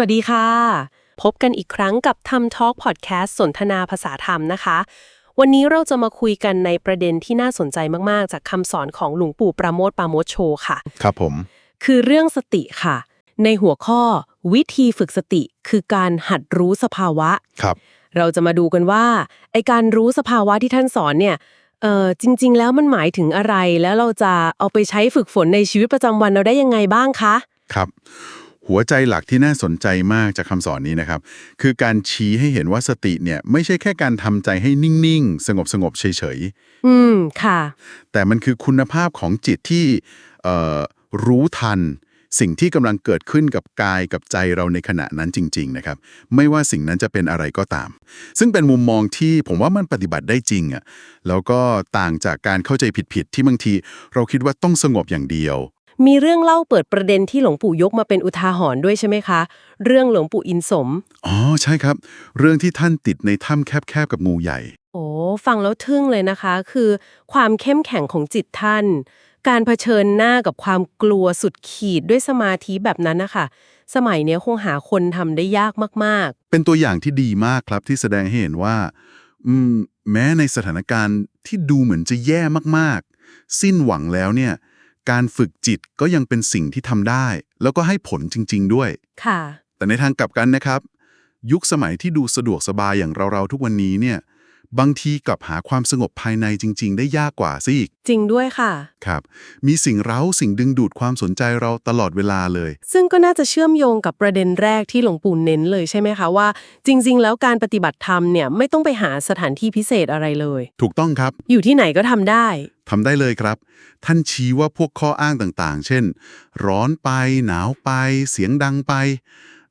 วัสดีค่ะ พบกันอีกครั้งกับทำทอล์กพอดแคสต์สนทนาภาษาธรรมนะคะ วันนี้เราจะมาคุยกันในประเด็นที่น่าสนใจมาก ๆ จากคำสอนของหลวงปู่ประโมทปราโมทโชค่ะ ครับผม คือเรื่องสติค่ะ ในหัวข้อวิธีฝึกสติคือการหัดรู้สภาวะ ครับ เราจะมาดูกันว่าไอการรู้สภาวะที่ท่านสอนเนี่ยเออจริง ๆ แล้วมันหมายถึงอะไรแล้วเราจะเอาไปใช้ฝึกฝนในชีวิตประจำวันเราได้ยังไงบ้างคะ ครับ หัวใจหลักที่น่าสนใจมากจากคำสอนนี้นะครับ คือการชี้ให้เห็นว่าสติเนี่ยไม่ใช่แค่การทำใจให้นิ่งๆ สงบสงบๆเฉยอืม ค่ะๆแต่มันคือคุณภาพของจิตที่เอ่อรู้ทัน สิ่งที่กำลังเกิดขึ้นกับกายกับใจเราในขณะนั้นจริง ๆ นะครับ ไม่ว่าสิ่งนั้นจะเป็นอะไรก็ตาม ซึ่งเป็นมุมมองที่ผมว่ามันปฏิบัติได้จริงอะ่ะแล้วก็ต่างจากการเข้าใจผิดๆที่บางที เราคิดว่าต้องสงบอย่างเดียว มีเรื่องเล่าเปิดประเด็นที่หลวงปู่ยกมาเป็นอุทาหรณ์ด้วยใช่ไหมคะ เรื่องหลวงปู่อินสม อ๋อใช่ครับ เรื่องที่ท่านติดในถ้ำแคบๆกับงูใหญ่ โอ้ฟังแล้วทึ่งเลยนะคะ คือความเข้มแข็งของจิตท่าน การเผชิญหน้ากับความกลัวสุดขีดด้วยสมาธิแบบนั้นนะคะสมัยเนี้ยคงหาคนทำได้ยากมากเป็นตัวอย่างที่ดีมากครับที่แสดงให้เห็นว่าอืมแม้ในสถานการณ์ที่ดูเหมือนจะแย่มากๆ สิ้นหวังแล้วเนี่ย การฝึกจิตก็ยังเป็นสิ่งที่ทำได้ แล้วก็ให้ผลจริง ๆ ด้วยๆค่ะ แต่ในทางกลับกันนะครับ ยุคสมัยที่ดูสะดวกสบายอย่างเราๆทุกวันนี้เนี่ย บางทีกลับหาความสงบภายในจริง ๆ ได้ยากกว่าซะอีก จริงด้วยค่ะ ครับ มีสิ่งเร้าสิ่งดึงดูดความสนใจเราตลอดเวลาเลย ซึ่งก็น่าจะเชื่อมโยงกับประเด็นแรกที่หลวงปู่เน้นเลยใช่ไหมคะว่า จริง ๆ แล้วการปฏิบัติธรรมเนี่ยไม่ต้องไปหาสถานที่พิเศษอะไรเลย ถูกต้องครับ อยู่ที่ไหนก็ทำได้ ทำได้เลยครับ ท่านชี้ว่าพวกข้ออ้างต่างๆ เช่น ร้อนไปหนาวไป เสียงดังไป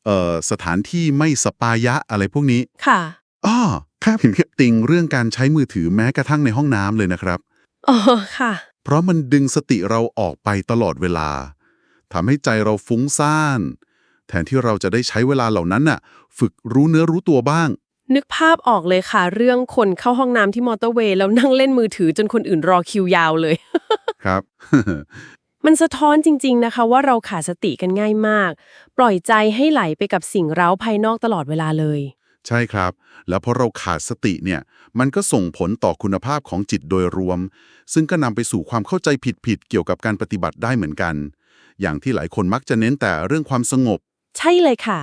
เอ่อสถานที่ไม่สปายะอะไรพวกนี้ ค่ะอ้อข้าเห็นแค่ติงเรื่องการใช้มือถือแม้กระทั่งในห้องน้ำเลยนะครับอ๋อค่ะ เพราะมันดึงสติเราออกไปตลอดเวลาทำให้ใจเราฟุ้งซ่าน แทนที่เราจะได้ใช้เวลาเหล่านั้นน่ะ ฝึกรู้เนื้อรู้ตัวบ้าง นึกภาพออกเลยค่ะ เรื่องคนเข้าห้องน้ำที่มอเตอร์เวย์แล้วนั่งเล่นมือถือจนคนอื่นรอคิวยาวเลย ครับ มันสะท้อนจริง ๆนะคะ ว่าเราขาดสติกันง่ายมาก ปล่อยใจให้ไหลไปกับสิ่งเร้าภายนอกตลอดเวลาเลย ใช่ครับ แล้วพอเราขาดสติเนี่ย มันก็ส่งผลต่อคุณภาพของจิตโดยรวม ซึ่งก็นำไปสู่ความเข้าใจผิดๆเกี่ยวกับการปฏิบัติได้เหมือนกัน อย่างที่หลายคนมักจะเน้นแต่เรื่องความสงบ ใช่เลยค่ะ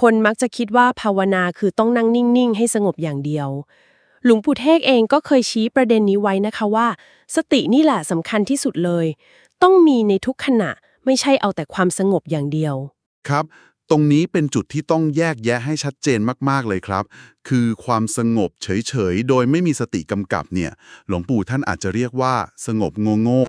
คนมักจะคิดว่าภาวนาคือต้องนั่งนิ่งๆ ให้สงบอย่างเดียว หลวงปู่เทศเองก็เคยชี้ประเด็นนี้ไว้นะคะว่า สตินี่แหละสำคัญที่สุดเลย ต้องมีในทุกขณะไม่ใช่เอาแต่ความสงบอย่างเดียว ครับ ตรงนี้เป็นจุดที่ต้องแยกแยะให้ชัดเจนมากๆเลยครับ คือความสงบเฉยๆ โดยไม่มีสติกำกับเนี่ย หลวงปู่ท่านอาจจะเรียกว่า สงบโง่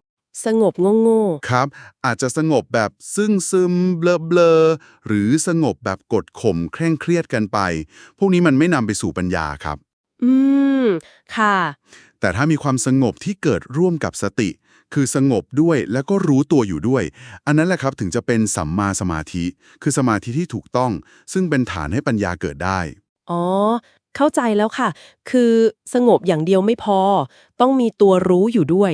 สงบโง่ๆครับ อาจจะสงบแบบซึ่งซึมเบลอเบลอๆหรือสงบแบบกดข่มเคร่งเครียดกันไป พวกนี้มันไม่นำไปสู่ปัญญาครับๆอืม ค่ะ แต่ถ้ามีความสงบที่เกิดร่วมกับสติ คือสงบด้วยแล้วก็รู้ตัวอยู่ด้วย อันนั้นแหละครับถึงจะเป็นสัมมาสมาธิ คือสมาธิที่ถูกต้อง ซึ่งเป็นฐานให้ปัญญาเกิดได้ อ๋อเข้าใจแล้วค่ะ คือสงบอย่างเดียวไม่พอ ต้องมีตัวรู้อยู่ด้วย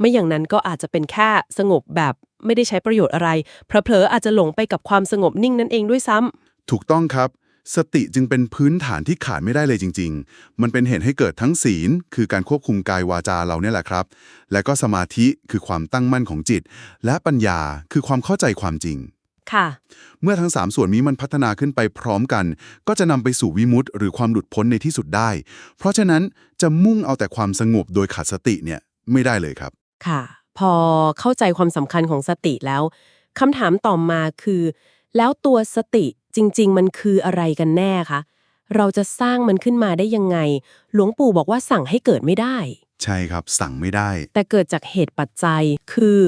ไม่อย่างนั้นก็อาจจะเป็นแค่สงบแบบไม่ได้ใช้ประโยชน์อะไรเผลอๆอาจจะหลงไปกับความสงบนิ่งนั่นเองด้วยซ้ำถูกต้องครับ สติจึงเป็นพื้นฐานที่ขาดไม่ได้เลยจริง ๆ มันเป็นเหตุให้เกิดทั้งศีล คือการควบคุมกายวาจาเราเนี่ยแหละครับ และก็สมาธิคือความตั้งมั่นของจิต และปัญญาคือความเข้าใจความจริงค่ะเมื่อทั้ง 3 ส่วนนี้มันพัฒนาขึ้นไปพร้อมกัน ก็จะนำไปสู่วิมุตติหรือความหลุดพ้นในที่สุดได้ เพราะฉะนั้นจะมุ่งเอาแต่ความสงบโดยขาดสติเนี่ยไม่ได้เลยครับ ค่ะ พอเข้าใจความสำคัญของสติแล้วคำถามต่อมาคือ แล้วตัวสติจริง ๆ มันคืออะไรกันแน่คะเราจะสร้างมันขึ้นมาได้ยังไง หลวงปู่บอกว่าสั่งให้เกิดไม่ได้ ใช่ครับสั่งไม่ได้ แต่เกิดจากเหตุปัจจัยคือ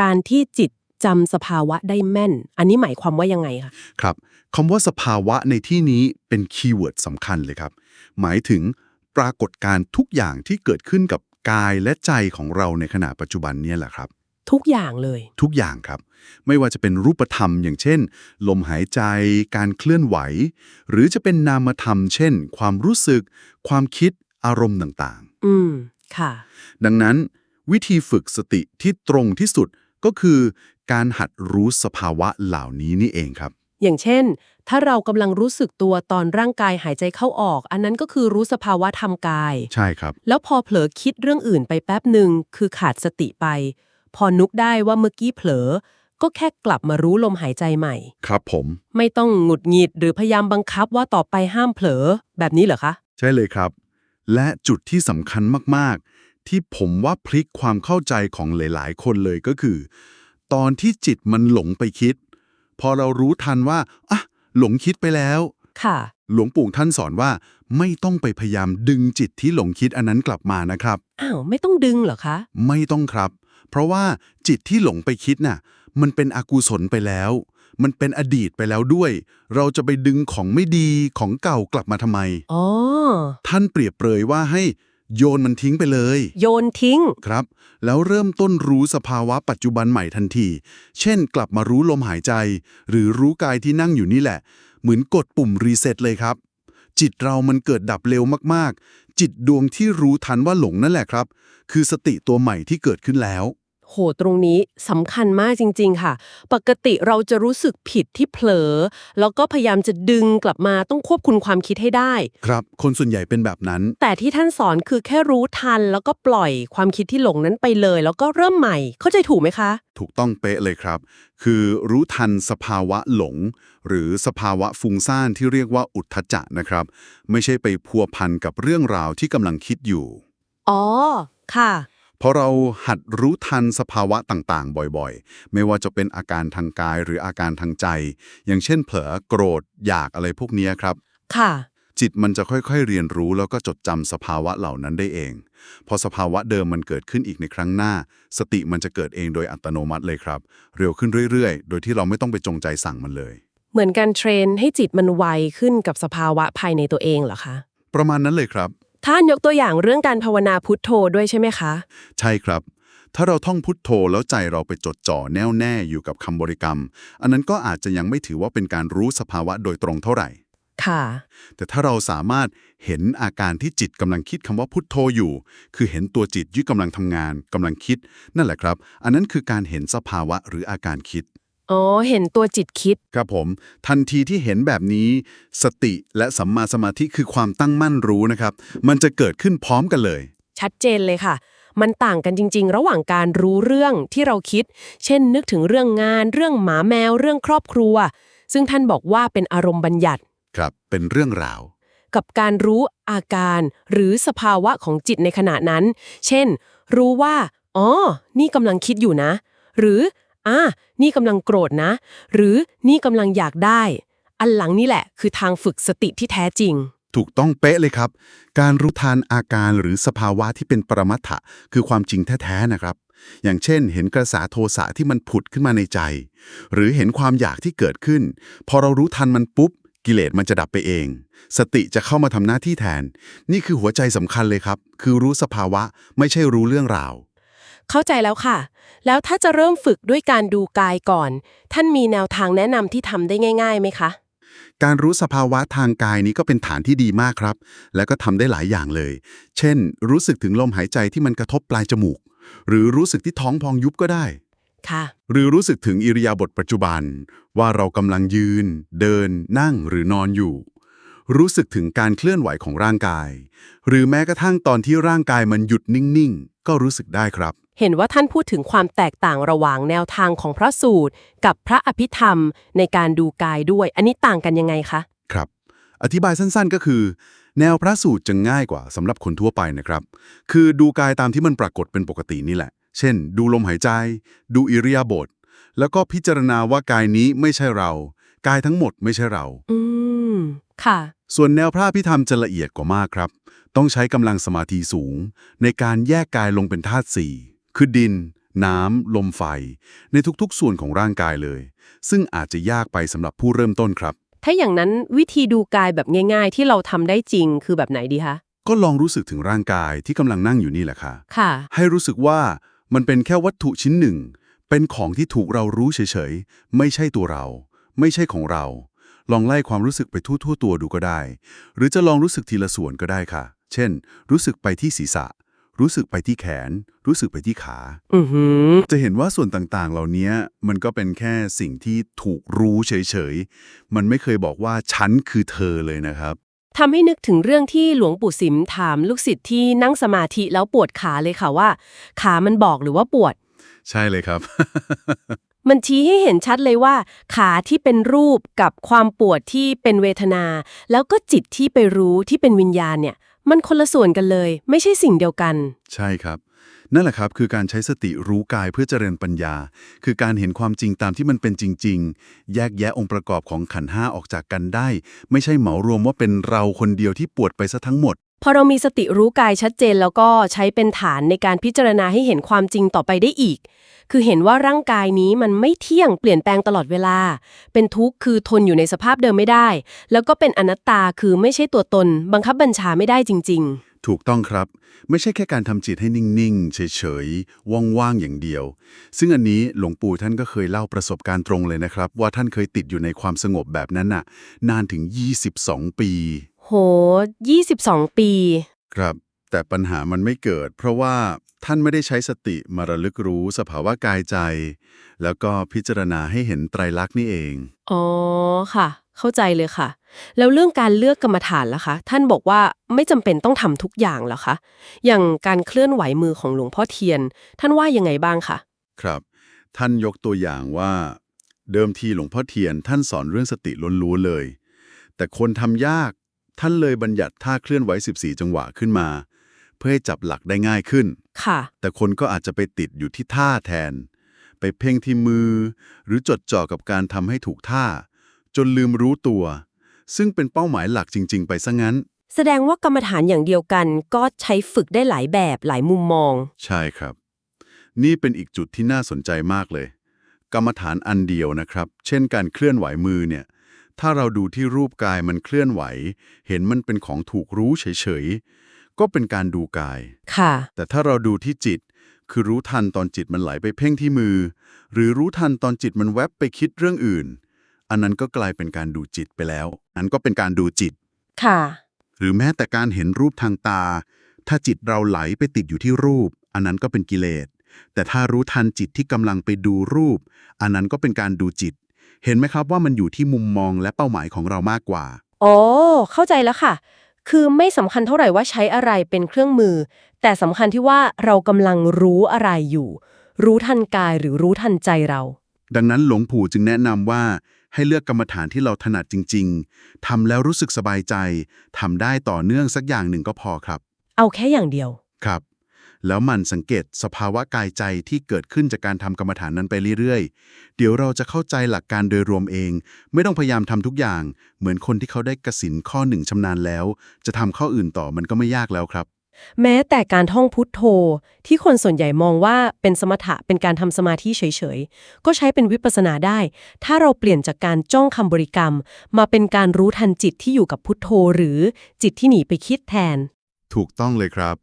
การที่จิตจำสภาวะได้แม่น อันนี้หมายความว่ายังไงคะครับคำว่าสภาวะในที่นี้เป็นคีย์เวิร์ดสำคัญเลยครับ หมายถึงปรากฏการณ์ทุกอย่างที่เกิดขึ้นกับ กายและใจของเราในขณะปัจจุบันเนี่ยแหละครับ ทุกอย่างเลย ทุกอย่างครับ ไม่ว่าจะเป็นรูปธรรมอย่างเช่น ลมหายใจ การเคลื่อนไหว หรือจะเป็นนามธรรม เช่น ความรู้สึก ความคิดอารมณ์ต่างอืม ค่ะๆดังนั้น วิธีฝึกสติที่ตรงที่สุดก็คือ การหัดรู้สภาวะเหล่านี้นี่เองครับ อย่างเช่น ถ้าเรากำลังรู้สึกตัวตอนร่างกายหายใจเข้าออก อันนั้นก็คือรู้สภาวะธรรมกาย ใช่ครับ แล้วพอเผลอคิดเรื่องอื่นไปแป๊บหนึ่งคือขาดสติไป พอนึกได้ว่าเมื่อกี้เผลอ ก็แค่กลับมารู้ลมหายใจใหม่ ครับผม ไม่ต้องหงุดหงิดหรือพยายามบังคับว่าต่อไปห้ามเผลอ แบบนี้เหรอคะ ใช่เลยครับ และจุดที่สำคัญมากๆ ที่ผมว่าพลิกความเข้าใจของหลาย ๆ คนเลยก็คือ ตอนที่จิตมันหลงไปคิด พอเรารู้ทันว่าอะหลงคิดไปแล้ว ค่ะ หลวงปู่ท่านสอนว่า ไม่ต้องไปพยายามดึงจิตที่หลงคิดอันนั้นกลับมานะครับ อ้าว ไม่ต้องดึงเหรอคะ ไม่ต้องครับ เพราะว่าจิตที่หลงไปคิดน่ะ มันเป็นอกุศลไปแล้ว มันเป็นอดีตไปแล้วด้วย เราจะไปดึงของไม่ดีของเก่ากลับมาทำไม อ๋อ ท่านเปรียบเปรยว่าให้ โยนมันทิ้งไปเลย โยนทิ้ง ครับ แล้วเริ่มต้นรู้สภาวะปัจจุบันใหม่ทันที เช่น กลับมารู้ลมหายใจ หรือรู้กายที่นั่งอยู่นี่แหละ เหมือนกดปุ่มรีเซ็ตเลยครับ จิตเรามันเกิดดับเร็วมากๆ จิตดวงที่รู้ทันว่าหลงนั่นแหละครับ คือสติตัวใหม่ที่เกิดขึ้นแล้ว โหตรงนี้สำคัญมากจริง ๆ ค่ะ ปกติเราจะรู้สึกผิดที่เผลอ แล้วก็พยายามจะดึงกลับมาต้องควบคุมความคิดให้ได้ ครับ คนส่วนใหญ่เป็นแบบนั้น แต่ที่ท่านสอนคือแค่รู้ทัน แล้วก็ปล่อยความคิดที่หลงนั้นไปเลย แล้วก็เริ่มใหม่ เข้าใจถูกไหมคะ ถูกต้องเป๊ะเลยครับ คือรู้ทันสภาวะหลง หรือสภาวะฟุ้งซ่านที่เรียกว่าอุทธจะนะครับ ไม่ใช่ไปพัวพันกับเรื่องราวที่กำลังคิดอยู่ อ๋อ ค่ะ พอเราหัดรู้ทันสภาวะต่างๆ บ่อยๆ ไม่ว่าจะเป็นอาการทางกายหรืออาการทางใจ อย่างเช่นเผลอโกรธอยากอะไรพวกเนี้ยครับ ค่ะ จิตมันจะค่อยๆเรียนรู้แล้วก็จดจำสภาวะเหล่านั้นได้เอง พอสภาวะเดิมมันเกิดขึ้นอีกในครั้งหน้า สติมันจะเกิดเองโดยอัตโนมัติเลยครับ เร็วขึ้นเรื่อยๆ โดยที่เราไม่ต้องไปจงใจสั่งมันเลย เหมือนการเทรนให้จิตมันไวขึ้นกับสภาวะภายในตัวเองเหรอคะ ประมาณนั้นเลยครับ ท่านยกตัวอย่างเรื่องการภาวนาพุทโธด้วยใช่ไหมคะ ใช่ครับ ถ้าเราท่องพุทโธแล้วใจเราไปจดจ่อแน่วแน่อยู่กับคำบริกรรม อันนั้นก็อาจจะยังไม่ถือว่าเป็นการรู้สภาวะโดยตรงเท่าไหร่ ค่ะ แต่ถ้าเราสามารถเห็นอาการที่จิตกำลังคิดคำว่าพุทโธอยู่ คือเห็นตัวจิตยี่กำลังทำงานกำลังคิด นั่นแหละครับ อันนั้นคือการเห็นสภาวะหรืออาการคิด อ๋อ เห็นตัวจิตคิด ครับผม ทันทีที่เห็นแบบนี้ สติและสัมมาสมาธิคือความตั้งมั่นรู้นะครับ มันจะเกิดขึ้นพร้อมกันเลย ชัดเจนเลยค่ะ มันต่างกันจริง ๆ ระหว่างการรู้เรื่องที่เราคิด เช่น นึกถึงเรื่องงาน เรื่องหมาแมว เรื่องครอบครัว ซึ่งท่านบอกว่าเป็นอารมณ์บัญญัติ ครับ เป็นเรื่องราว กับการรู้อาการ หรือสภาวะของจิตในขณะนั้น เช่น รู้ว่า อ๋อ นี่กำลังคิดอยู่นะ หรือ อ่านี่กำลังโกรธนะ หรือนี่กำลังอยากได้ อันหลังนี่แหละ คือทางฝึกสติที่แท้จริง ถูกต้องเป๊ะเลยครับ การรู้ทันอาการหรือสภาวะที่เป็นปรมัตถะคือความจริงแท้ๆนะครับ อย่างเช่น เห็นกระแสโทสะที่มันผุดขึ้นมาในใจ หรือเห็นความอยากที่เกิดขึ้น พอเรารู้ทันมันปุ๊บ กิเลสมันจะดับไปเอง สติจะเข้ามาทำหน้าที่แทน นี่คือหัวใจสำคัญเลยครับ คือรู้สภาวะไม่ใช่รู้เรื่องราว เข้าใจแล้วค่ะ แล้วถ้าจะเริ่มฝึกด้วยการดูกายก่อน ท่านมีแนวทางแนะนำที่ทำได้ง่ายๆไหมคะ การรู้สภาวะทางกายนี้ก็เป็นฐานที่ดีมากครับ และก็ทำได้หลายอย่างเลย เช่น รู้สึกถึงลมหายใจที่มันกระทบปลายจมูก หรือรู้สึกที่ท้องพองยุบก็ได้ค่ะหรือรู้สึกถึงอิริยาบถปัจจุบัน ว่าเรากำลังยืน เดิน นั่งหรือนอนอยู่ รู้สึกถึงการเคลื่อนไหวของร่างกาย หรือแม้กระทั่งตอนที่ร่างกายมันหยุดนิ่ง ๆ ก็รู้สึกได้ครับ เห็นว่าท่านพูดถึงความแตกต่างระหว่างแนวทางของพระสูตร กับพระอภิธรรมในการดูกายด้วย อันนี้ต่างกันยังไงคะ ครับ อธิบายสั้นๆก็คือ แนวพระสูตรจะง่ายกว่าสำหรับคนทั่วไปนะครับ คือดูกายตามที่มันปรากฏเป็นปกตินี่แหละ เช่น ดูลมหายใจ ดูอิริยาบถแล้วก็พิจารณาว่ากายนี้ไม่ใช่เรา กายทั้งหมดไม่ใช่เรา อืม ค่ะ ส่วนแนวพระพิธรรมจะละเอียดกว่ามากครับ ต้องใช้กำลังสมาธิสูง ในการแยกกายลงเป็นธาตุสี่ คือดิน น้ำ ลมไฟ ในทุกๆ ส่วนของร่างกายเลย ซึ่งอาจจะยากไปสำหรับผู้เริ่มต้นครับ ถ้าอย่างนั้นวิธีดูกายแบบง่าย ๆ ที่เราทำได้จริงคือแบบไหนดีคะ ก็ลองรู้สึกถึงร่างกายที่กำลังนั่งอยู่นี่แหละค่ะ ค่ะ ให้รู้สึกว่ามันเป็นแค่วัตถุชิ้นหนึ่ง เป็นของที่ถูกเรารู้เฉยๆ ไม่ใช่ตัวเรา ไม่ใช่ของเรา ลองไล่ความรู้สึกไปทั่วๆตัวดูก็ได้ หรือจะลองรู้สึกทีละส่วนก็ได้ค่ะ เช่น รู้สึกไปที่ศีรษะ รู้สึกไปที่แขน รู้สึกไปที่ขา อือหือ จะเห็นว่าส่วนต่างๆ เหล่านี้มันก็เป็นแค่สิ่งที่ถูกรู้เฉยๆ มันไม่เคยบอกว่าฉันคือเธอเลยนะครับ ทำให้นึกถึงเรื่องที่หลวงปู่สิมถามลูกศิษย์ที่นั่งสมาธิแล้วปวดขาเลยค่ะว่า ขามันบอกหรือว่าปวด ใช่เลยครับ มันชี้ให้เห็นชัดเลยว่า ขาที่เป็นรูปกับความปวดที่เป็นเวทนา แล้วก็จิตที่ไปรู้ที่เป็นวิญญาณเนี่ย มันคนละส่วนกันเลย ไม่ใช่สิ่งเดียวกัน ใช่ครับ นั่นแหละครับคือการใช้สติรู้กายเพื่อเจริญปัญญา คือการเห็นความจริงตามที่มันเป็นจริง ๆ แยกแยะองค์ประกอบของขันห้าออกจากกันได้ ไม่ใช่เหมารวมว่าเป็นเราคนเดียวที่ปวดไปซะทั้งหมด พอเรามีสติรู้กายชัดเจนแล้วก็ใช้เป็นฐานในการพิจารณาให้เห็นความจริงต่อไปได้อีก คือเห็นว่าร่างกายนี้มันไม่เที่ยงเปลี่ยนแปลงตลอดเวลา เป็นทุกข์คือทนอยู่ในสภาพเดิมไม่ได้ แล้วก็เป็นอนัตตาคือไม่ใช่ตัวตน บังคับบัญชาไม่ได้จริง ๆถูกต้องครับ ไม่ใช่แค่การทำจิตให้นิ่ง ๆ เฉย ๆ ว่าง ๆ อย่างเดียว ซึ่งอันนี้หลวงปู่ท่านก็เคยเล่าประสบการณ์ตรงเลยนะครับ ว่าท่านเคยติดอยู่ในความสงบแบบนั้นน่ะ นานถึง 22 ปี โห 22 ปี ครับ แต่ปัญหามันไม่เกิด เพราะว่าท่านไม่ได้ใช้สติมาระลึกรู้สภาวะกายใจ แล้วก็พิจารณาให้เห็นไตรลักษณ์นี่เอง อ๋อค่ะ เข้าใจเลยค่ะ แล้วเรื่องการเลือกกรรมฐานล่ะคะ ท่านบอกว่าไม่จำเป็นต้องทำทุกอย่างเหรอคะ อย่างการเคลื่อนไหวมือของหลวงพ่อเทียน ท่านว่ายังไงบ้างคะครับ ท่านยกตัวอย่างว่า เดิมทีหลวงพ่อเทียนท่านสอนเรื่องสติล้วนๆเลย แต่คนทำยาก ท่านเลยบัญญัติท่าเคลื่อนไหว 14 จังหวะขึ้นมา เพื่อให้จับหลักได้ง่ายขึ้น ค่ะ แต่คนก็อาจจะไปติดอยู่ที่ท่าแทน ไปเพ่งที่มือ หรือจดจ่อกับการทำให้ถูกท่า จนลืมรู้ตัว ซึ่งเป็นเป้าหมายหลักจริง ๆ ไปซะงั้น แสดงว่ากรรมฐานอย่างเดียวกันก็ใช้ฝึกได้หลายแบบหลายมุมมอง ใช่ครับ นี่เป็นอีกจุดที่น่าสนใจมากเลย กรรมฐานอันเดียวนะครับ เช่นการเคลื่อนไหวมือเนี่ย ถ้าเราดูที่รูปกายมันเคลื่อนไหว เห็นมันเป็นของถูกรู้เฉยๆ ก็เป็นการดูกาย ค่ะ แต่ถ้าเราดูที่จิต คือรู้ทันตอนจิตมันไหลไปเพ่งที่มือ หรือรู้ทันตอนจิตมันแวบไปคิดเรื่องอื่น อันนั้นก็กลายเป็นการดูจิตไปแล้ว อันก็เป็นการดูจิต ค่ะ หรือแม้แต่การเห็นรูปทางตา ถ้าจิตเราไหลไปติดอยู่ที่รูป อันนั้นก็เป็นกิเลสแต่ถ้ารู้ทันจิตที่กำลังไปดูรูป อันนั้นก็เป็นการดูจิต เห็นไหมครับว่ามันอยู่ที่มุมมองและเป้าหมายของเรามากกว่า อ๋อ เข้าใจแล้วค่ะ คือไม่สำคัญเท่าไหร่ว่าใช้อะไรเป็นเครื่องมือ แต่สำคัญที่ว่าเรากำลังรู้อะไรอยู่ รู้ทันกายหรือรู้ทันใจเรา ดังนั้นหลวงปู่จึงแนะนำว่าให้เลือกกรรมฐานที่เราถนัดจริง ๆ ทำแล้วรู้สึกสบายใจ ทำได้ต่อเนื่องสักอย่างหนึ่งก็พอครับ เอาแค่อย่างเดียว ครับ แล้วหมันสังเกตสภาวะกายใจที่เกิดขึ้นจากการทำกรรมฐานนั้นไปเรื่อยๆ เดี๋ยวเราจะเข้าใจหลักการโดยรวมเอง ไม่ต้องพยายามทำทุกอย่าง เหมือนคนที่เขาได้กสินข้อหนึ่งชำนาญแล้ว จะทำข้ออื่นต่อมันก็ไม่ยากแล้วครับ แม้แต่การท่องพุทโธ ที่คนส่วนใหญ่มองว่าเป็นสมถะเป็นการทำสมาธิเฉยๆ ก็ใช้เป็นวิปัสสนาได้ ถ้าเราเปลี่ยนจากการจ้องคำบริกรรม มาเป็นการรู้ทันจิตที่อยู่กับพุทโธ หรือจิตที่หนีไปคิดแทน ถูกต้องเลยครับ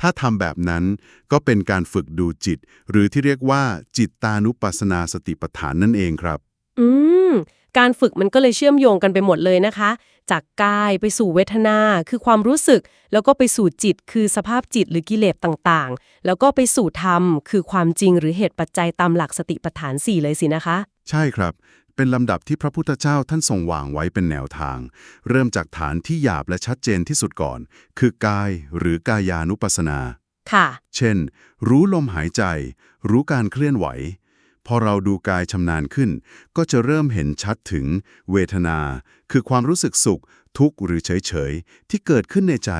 ถ้าทำแบบนั้นก็เป็นการฝึกดูจิต หรือที่เรียกว่าจิตตานุปัสสนาสติปัฏฐานนั่นเองครับ อืม การฝึกมันก็เลยเชื่อมโยงกันไปหมดเลยนะคะ จากกายไปสู่เวทนา คือความรู้สึก แล้วก็ไปสู่จิต คือสภาพจิตหรือกิเลสต่างๆ แล้วก็ไปสู่ธรรม คือความจริงหรือเหตุปัจจัยตามหลักสติปัฏฐาน 4 เลยสินะคะ ใช่ครับ เป็นลำดับที่พระพุทธเจ้าท่านทรงวางไว้เป็นแนวทาง เริ่มจากฐานที่หยาบและชัดเจนที่สุดก่อน คือกายหรือกายานุปัสสนาค่ะ เช่น รู้ลมหายใจ รู้การเคลื่อนไหว พอเราดูกายชำนาญขึ้น ก็จะเริ่มเห็นชัดถึง เวทนา คือความรู้สึกสุข ทุกข์หรือเฉยๆที่เกิดขึ้นในใจ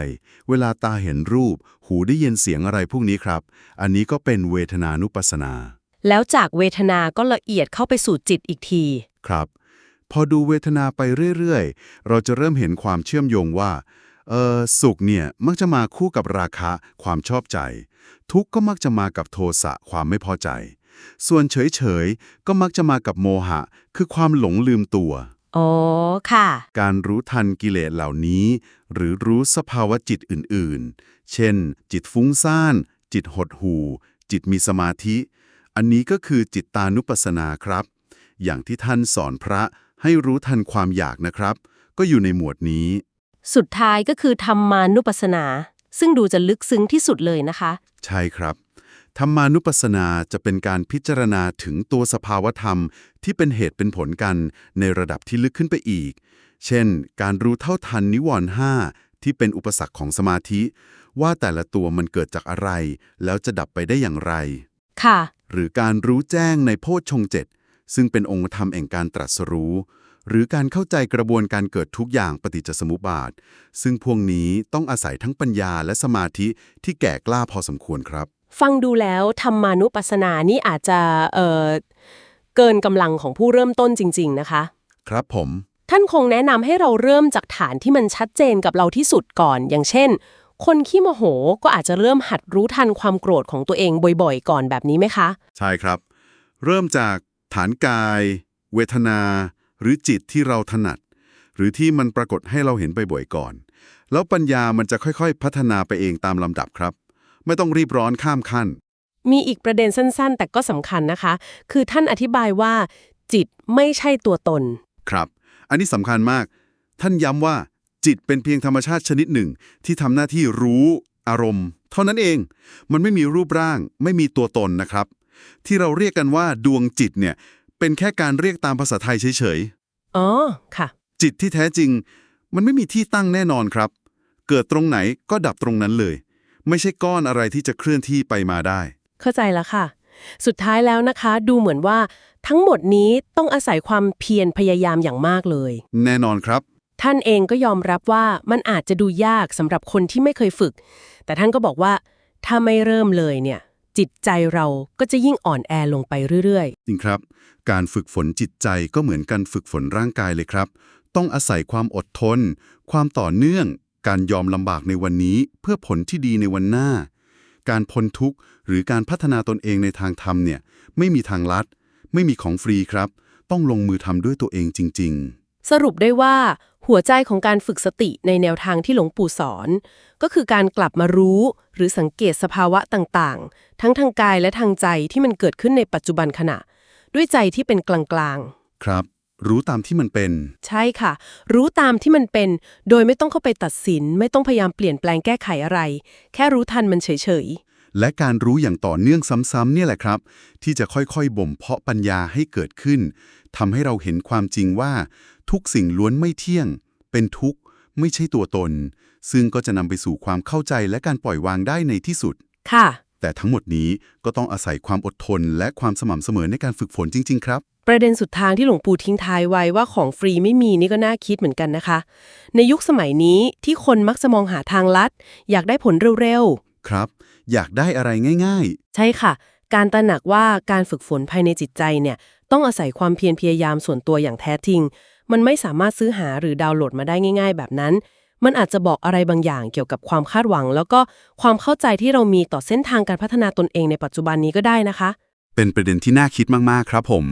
เวลาตาเห็นรูป หูได้ยินเสียงอะไรพวกนี้ครับ อันนี้ก็เป็นเวทนานุปัสสนา แล้วจากเวทนาก็ละเอียดเข้าไปสู่จิตอีกที ครับ พอดูเวทนาไปเรื่อยๆ เราจะเริ่มเห็นความเชื่อมโยงว่า เออสุขเนี่ยมักจะมาคู่กับราคะความชอบใจ ทุกข์ก็มักจะมากับโทสะความไม่พอใจ ส่วนเฉยๆ ก็มักจะมากับโมหะ คือความหลงลืมตัวอ๋อค่ะ การรู้ทันกิเลสเหล่านี้ หรือรู้สภาวะจิตอื่นๆ เช่น จิตฟุ้งซ่าน จิตหดหู่ จิตมีสมาธิ อันนี้ก็คือจิตตานุปัสสนาครับ อย่างที่ท่านสอนพระให้รู้ทันความอยากนะครับ ก็อยู่ในหมวดนี้ สุดท้ายก็คือธรรมานุปัสสนา ซึ่งดูจะลึกซึ้งที่สุดเลยนะคะ ใช่ครับธรรมานุปัสสนาจะเป็นการพิจารณาถึงตัวสภาวธรรม ที่เป็นเหตุเป็นผลกันในระดับที่ลึกขึ้นไปอีก เช่น การรู้เท่าทันนิวรณ์ห้าที่เป็นอุปสรรคของสมาธิ ว่าแต่ละตัวมันเกิดจากอะไร แล้วจะดับไปได้อย่างไร ค่ะ หรือการรู้แจ้งในโพชฌงค์เจ็ดซึ่งเป็นองค์ธรรมแห่งการตรัสรู้ หรือการเข้าใจกระบวนการเกิดทุกอย่างปฏิจจสมุปบาท ซึ่งพวกนี้ต้องอาศัยทั้งปัญญาและสมาธิที่แก่กล้าพอสมควรครับ ฟังดูแล้วธรรมานุปัสสนานี่อาจจะเอ่อเกินกำลังของผู้เริ่มต้นจริง ๆ นะคะ ครับผม ท่านคงแนะนำให้เราเริ่มจากฐานที่มันชัดเจนกับเราที่สุดก่อน อย่างเช่น คนขี้โมโหก็อาจจะเริ่มหัดรู้ทันความโกรธของตัวเองบ่อยๆ ก่อนแบบนี้ไหมคะ ใช่ครับ เริ่มจากฐานกาย เวทนา หรือจิตที่เราถนัด หรือที่มันปรากฏให้เราเห็นบ่อยๆก่อน แล้วปัญญามันจะค่อยๆ พัฒนาไปเองตามลำดับครับ ไม่ต้องรีบร้อนข้ามขั้น มีอีกประเด็นสั้นๆ แต่ก็สำคัญนะคะ คือท่านอธิบายว่า จิตไม่ใช่ตัวตน ครับ อันนี้สำคัญมาก ท่านย้ำว่า จิตเป็นเพียงธรรมชาติชนิดหนึ่ง ที่ทำหน้าที่รู้อารมณ์ เท่านั้นเอง มันไม่มีรูปร่าง ไม่มีตัวตนนะครับ ที่เราเรียกกันว่าดวงจิตเนี่ย เป็นแค่การเรียกตามภาษาไทยเฉยอ๋อ ค่ะๆจิตที่แท้จริง มันไม่มีที่ตั้งแน่นอนครับ เกิดตรงไหนก็ดับตรงนั้นเลย ไม่ใช่ก้อนอะไรที่จะเคลื่อนที่ไปมาได้ เข้าใจแล้วค่ะ สุดท้ายแล้วนะคะ ดูเหมือนว่าทั้งหมดนี้ต้องอาศัยความเพียรพยายามอย่างมากเลย แน่นอนครับ ท่านเองก็ยอมรับว่ามันอาจจะดูยากสำหรับคนที่ไม่เคยฝึก แต่ท่านก็บอกว่าถ้าไม่เริ่มเลยเนี่ย จิตใจเราก็จะยิ่งอ่อนแอลงไปเรื่อยๆ จริงครับ การฝึกฝนจิตใจก็เหมือนการฝึกฝนร่างกายเลยครับ ต้องอาศัยความอดทน ความต่อเนื่อง การยอมลำบากในวันนี้ เพื่อผลที่ดีในวันหน้า การพ้นทุกข์หรือการพัฒนาตนเองในทางธรรมเนี่ยไม่มีทางลัด ไม่มีของฟรีครับ ต้องลงมือทำด้วยตัวเองจริง ๆ สรุปได้ว่า หัวใจของการฝึกสติในแนวทางที่หลวงปู่สอน ก็คือการกลับมารู้ หรือสังเกตสภาวะต่างๆ ทั้งทางกายและทางใจที่มันเกิดขึ้นในปัจจุบันขณะ ด้วยใจที่เป็นกลางๆๆครับ รู้ตามที่มันเป็น ใช่ค่ะ รู้ตามที่มันเป็น โดยไม่ต้องเข้าไปตัดสิน ไม่ต้องพยายามเปลี่ยนแปลงแก้ไขอะไร แค่รู้ทันมันเฉย และการรู้อย่างต่อเนื่องซ้ำๆเนี่ยแหละครับ ที่จะค่อยๆบ่มเพาะปัญญาให้เกิดขึ้นทำให้เราเห็นความจริงว่า ทุกสิ่งล้วนไม่เที่ยง เป็นทุกข์ ไม่ใช่ตัวตน ซึ่งก็จะนำไปสู่ความเข้าใจและการปล่อยวางได้ในที่สุดๆค่ะ แต่ทั้งหมดนี้ก็ต้องอาศัยความอดทน และความสม่ำเสมอในการฝึกฝนจริง ๆ ครับ ประเด็นสุดทางที่หลวงปู่ทิ้งท้ายไว้ว่าของฟรีไม่มีนี่ก็น่าคิดเหมือนกันนะคะ ในยุคสมัยนี้ที่คนมักจะมองหาทางลัด อยากได้ผลเร็วครับ อยากได้อะไรง่าย ๆ ใช่ค่ะ การตระหนักว่าการฝึกฝนภายในจิตใจเนี่ย ต้องอาศัยความเพียรพยายามส่วนตัวอย่างแท้จริง มันไม่สามารถซื้อหาหรือดาวน์โหลดมาได้ง่าย ๆ แบบนั้น มันอาจจะบอกอะไรบางอย่างเกี่ยวกับความคาดหวัง แล้วก็ความเข้าใจที่เรามีต่อเส้นทางการพัฒนาตนเองในปัจจุบันนี้ก็ได้นะคะๆเป็นประเด็นที่น่าคิดมาก ๆ ครับผม